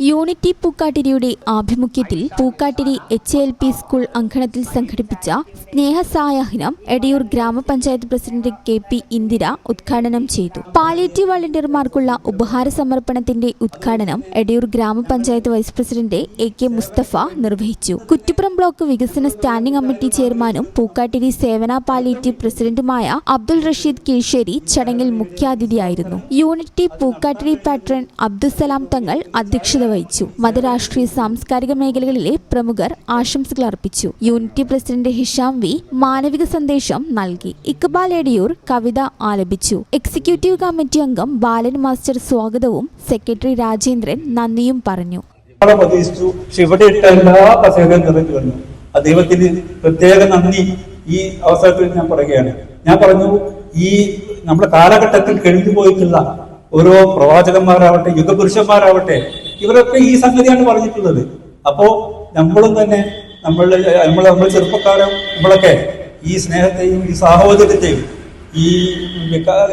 Unity പൂക്കാട്ടിരിയുടെ ആഭിമുഖ്യത്തിൽ Pookkattiri H L P school അങ്കണത്തിൽ സംഘടിപ്പിച്ച സ്നേഹസായാഹ്നം എടയൂർ ഗ്രാമപഞ്ചായത്ത് പ്രസിഡന്റ് കെ പി ഇന്ദിര ഉദ്ഘാടനം ചെയ്തു. പാലിയേറ്റീവ് വളണ്ടിയർമാർക്കുള്ള ഉപഹാര സമർപ്പണത്തിന്റെ ഉദ്ഘാടനം Edayur grama panchayat vice president A K Mustafa നിർവഹിച്ചു. കുറ്റിപ്പുറം ബ്ലോക്ക് വികസന സ്റ്റാൻഡിംഗ് കമ്മിറ്റി ചെയർമാനും പൂക്കാട്ടിരി സേവന പാലിയേറ്റീവ് പ്രസിഡന്റുമായ അബ്ദുൾ റഷീദ് കീഴ്ശേരി ചടങ്ങിൽ മുഖ്യാതിഥിയായിരുന്നു. യൂണിറ്റി പൂക്കാട്ടിരി പാട്രൺ അബ്ദുസലാം തങ്ങൾ അധ്യക്ഷത വഹിച്ചു മതരാഷ്ട്രീയ സാംസ്കാരിക മേഖലകളിലെ പ്രമുഖർ ആശംസകൾ അർപ്പിച്ചു. യൂണിറ്റി പ്രസിഡന്റ് ഹിഷാം വി മാനവിക സന്ദേശം നൽകി. ഇക്ബാൽ എടിയൂർ കവിത ആലപിച്ചു. എക്സിക്യൂട്ടീവ് കമ്മിറ്റി അംഗം ബാലൻ മാസ്റ്റർ സ്വാഗതവും സെക്രട്ടറി രാജേന്ദ്രൻ നന്ദിയും പറഞ്ഞു. ഇവിടെ ദൈവത്തിന് പ്രത്യേക നന്ദി ഈ അവസരത്തിൽ ഞാൻ പറയുകയാണ്. ഞാൻ പറഞ്ഞു ഈ നമ്മുടെ കാലഘട്ടത്തിൽ കഴിഞ്ഞു പോയിട്ടുള്ള ഓരോ പ്രവാചകന്മാരാവട്ടെ യുഗപുരുഷന്മാരാവട്ടെ ഇവരൊക്കെ ഈ സംഗതിയാണ് പറഞ്ഞിട്ടുള്ളത്. അപ്പോ നമ്മളും തന്നെ നമ്മളുടെ നമ്മൾ നമ്മൾ ചെറുപ്പക്കാരും നമ്മളൊക്കെ ഈ സ്നേഹത്തെയും ഈ സാഹോദര്യത്തെയും ഈ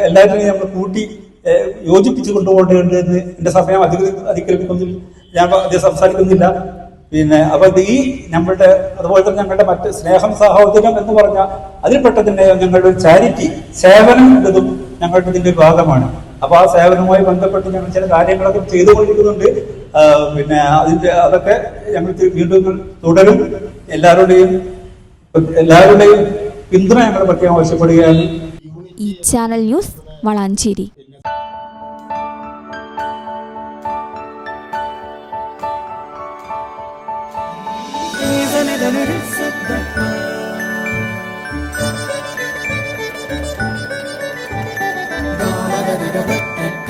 എല്ലാവരെയും നമ്മൾ കൂട്ടി യോജിപ്പിച്ചു കൊണ്ടുപോകേണ്ടത് എന്റെ സമയം അധിക അതിക്രമിക്കുന്നില്ല ഞാൻ അധികം സംസാരിക്കുന്നില്ല. പിന്നെ അപ്പൊ ഈ നമ്മളുടെ അതുപോലെ തന്നെ ഞങ്ങളുടെ മറ്റ് സ്നേഹം സാഹോദര്യം എന്ന് പറഞ്ഞാൽ അതിൽപ്പെട്ട തന്നെ ഞങ്ങളുടെ ഒരു ചാരിറ്റി സേവനം എന്നതും ഞങ്ങളുടെ ഇതിന്റെ ഭാഗമാണ്. അപ്പൊ ആ സേവനവുമായി ബന്ധപ്പെട്ട് ഞങ്ങൾ ചില കാര്യങ്ങളൊക്കെ ചെയ്തുകൊണ്ടിരിക്കുന്നുണ്ട്. പിന്നെ അതിന്റെ അതൊക്കെ ഞങ്ങൾ വീണ്ടും തുടരും. എല്ലാവരുടെയും എല്ലാവരുടെയും പിന്തുണ ഞങ്ങൾ പ്രത്യേകം ആവശ്യപ്പെടുകയാണ്. ഈ channel news Valanchery.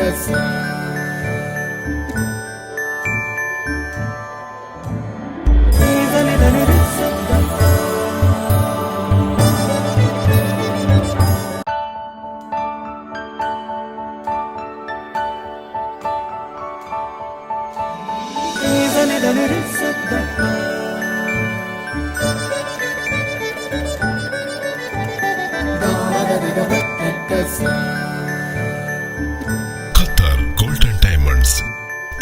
arkası Döneriz sıkta